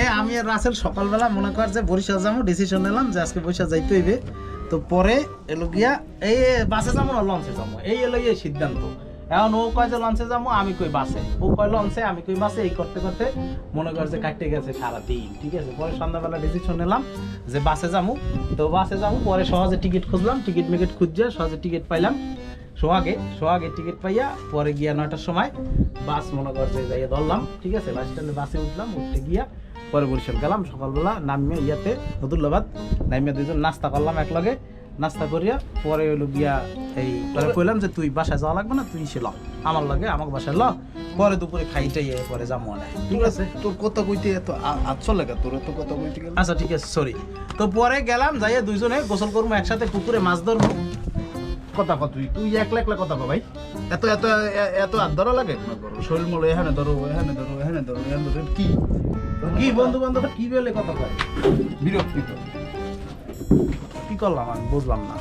এই আমি আর রাসেল সকালবেলা মনে কর যে বরিশাল যাব ডিসিশন নিলাম যে আজকে বরিশাল যাইতে হইবে। তো পরে এলো গিয়া এই বাসে যাব না, লঞ্চে যাব। এই এলো গিয়ে সিদ্ধান্ত। এখন ও কয় যে লঞ্চে যাব, আমি কই বাসে। ও কয় লঞ্চে, আমি কই বাসে। এই করতে করতে মনে কর যে কাটতে গেছে সারা দিন ঠিক আছে? পরে সন্ধ্যাবেলা ডিসিশন নিলাম যে বাসে যাব। তো বাসে যাব, পরে সহজে টিকিট খুঁজলাম টিকিট মিকিট খুঁজছে সহজে টিকিট পাইলাম। সোহাগে সোহাগে টিকিট পাইয়া পরে গিয়া নয়টার সময় বাস মনে করছে যাইয়া ধরলাম ঠিক আছে? বাস স্ট্যান্ডে বাসে উঠলাম উঠতে গিয়া পরে বরিশাল গেলাম। সকালবেলা নামিয়ে ইয়াতে নদুল্লাবাদ নামিয়ে দুজন নাস্তা করলাম একলগে। নাস্তা করিয়া পরে হইল গিয়া এই পরে কইলাম যে তুই বাসায় যাওয়া লাগবে না? তুই সে ল। আমার লাগে আমাকে বাসায় ল। পরে দুপুরে খাইটাই পরে যাব না ঠিক আছে? তোর কথা কইতে এত আচ্ছা লাগে তোর এত কথা কইতে আচ্ছা ঠিক আছে সরি তো পরে গেলাম যাইয়া দুইজনে গোসল করব একসাথে পুকুরে মাছ ধরবো কথা কত? তুই তুই একলা একলা কথা ভাই? এত এত এত আর ধরা লাগে? শরীর মূল এখানে ধরো এখানে ধরো এখানে ধরো এখানে ধরো কি? কি বন্ধু বান্ধব, কি বলে কথা কয়? বিরক্তি তো। কি করলাম আমি? বুঝলাম না।